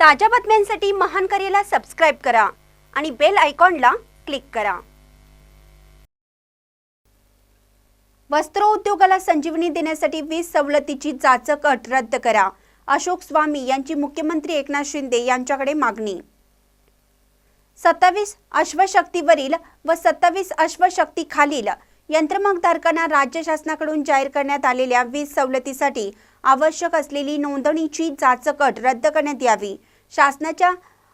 ताज्या बातम्यांसाठी महान करेला सबस्क्राईब करा आणि बेल आयकॉनला क्लिक करा. वस्त्र उद्योगाला संजीवनी देण्यासाठी वीज सवलतीची जाचक अट रद्द करा. अशोक स्वामी यांची मुख्यमंत्री एकनाथ शिंदे यांच्याकडे मागणी. सत्तावीस अश्वशक्तीवरील व सत्तावीस अश्वशक्ती खालील यंत्रमागधारकांना राज्य शासनाकडून जाहीर करण्यात आलेल्या वीज सवलतीसाठी आवश्यक असलेली नोंदणीची जाचकट रद्द करण्यात यावी. शासनाच्या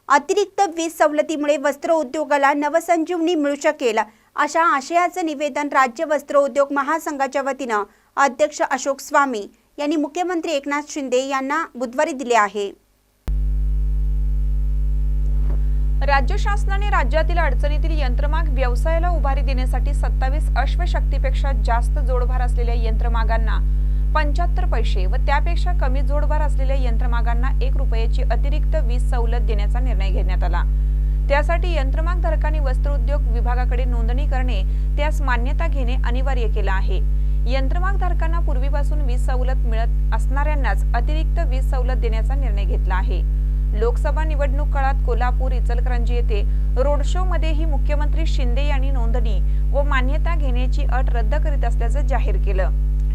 अतिरिक्त वीज सवलतीमुळे वस्त्र उद्योगाला नवसंजीवनी मिळू शकेल अशा आशयाचं निवेदन राज्य वस्त्र उद्योग महासंघाच्या वतीनं अध्यक्ष अशोक स्वामी यांनी मुख्यमंत्री एकनाथ शिंदे यांना बुधवारी दिले आहे. राज्य शासनाने राज्यातील अडचणीतील यंत्रमाग व्यवसायाला उभारी देण्यासाठी सत्तावीस अश्वशक्तीपेक्षा जास्त जोडभार असलेल्या यंत्रमागांना पंच्याहत्तर पैसे व त्यापेक्षा कमी जोडभार असलेल्या यंत्रमागांना एक रुपयाची अतिरिक्त वीज सवलत देण्याचा निर्णय घेण्यात आला. त्यासाठी यंत्रमाग धारकांनी वस्त्रोद्योग विभागाकडे नोंदणी करणे त्यास मान्यता घेणे अनिवार्य केलं आहे. यंत्रमाग धारकांना पूर्वीपासून वीज सवलत मिळत असणाऱ्यांनाच अतिरिक्त वीज सवलत देण्याचा निर्णय घेतला आहे. लोकसभा निवडणूक काळात कोल्हापूर इचलकरंजी येथे रोड शो मध्येही मुख्यमंत्री शिंदे यांनी नोंदणी व मान्यता घेण्याची अट रद्द करीत असल्याचं जाहीर केलं.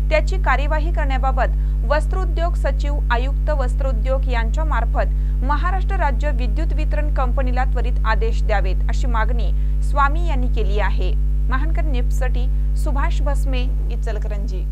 त्याची कार्यवाही करण्याबाबत वस्त्रोद्योग सचिव आयुक्त वस्त्रोद्योग यांच्या मार्फत महाराष्ट्र राज्य विद्युत वितरण कंपनीला त्वरित आदेश द्यावेत अशी मागणी स्वामी यांनी केली आहे. महानकर निप्ससाठी सुभाष भस्मे इचलकरंजी.